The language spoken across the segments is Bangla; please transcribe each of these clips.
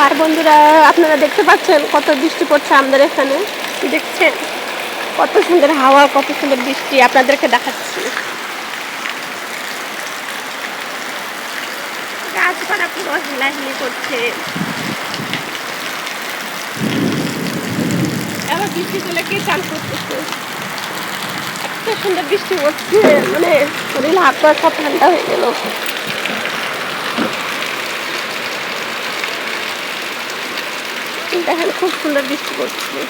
আর বন্ধুরা, আপনারা দেখতে পাচ্ছেন কত বৃষ্টি পড়ছে আমাদের এখানে। দেখছেন? কত সুন্দর হাওয়া, কত সুন্দর বৃষ্টি, আপনাদেরকে দেখাচ্ছি। গাছপালা পুরো হিলাহিলি করছে। এবার বৃষ্টি চলে কে চান করতেছে? এত সুন্দর বৃষ্টি পড়ছে মানে শরীর হাত পা সব ঠান্ডা হয়ে গেল। দেখেন খুব সুন্দর বৃষ্টি পড়ছে।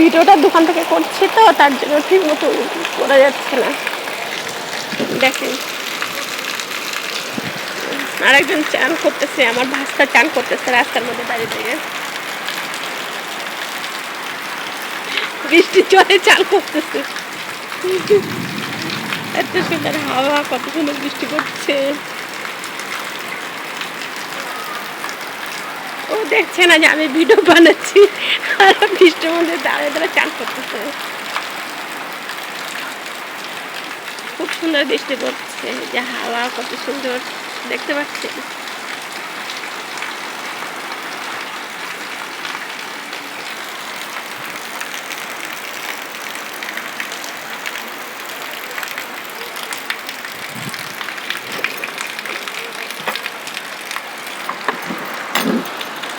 ভিডিওটা দোকান থেকে করছি তো, তার জন্য ঠিক মতো করা যাচ্ছে না। দেখেন। আরেকজন চান করতেছে, আমার ভাস্তা চান করতেছে রাস্তার মধ্যে দাঁড়িয়ে থেকে। বৃষ্টি চলে চান করতেছে। এত সুন্দর হাওয়া, কত সুন্দর বৃষ্টি পড়ছে। দেখছে না যে আমি ভিডিও বানাচ্ছি। আর বৃষ্টির মধ্যে দাঁড়িয়ে দাঁড়িয়ে চান করতেছে। খুব সুন্দর বৃষ্টি পড়ছে। যে হাওয়া, কত সুন্দর। দেখতে পাচ্ছি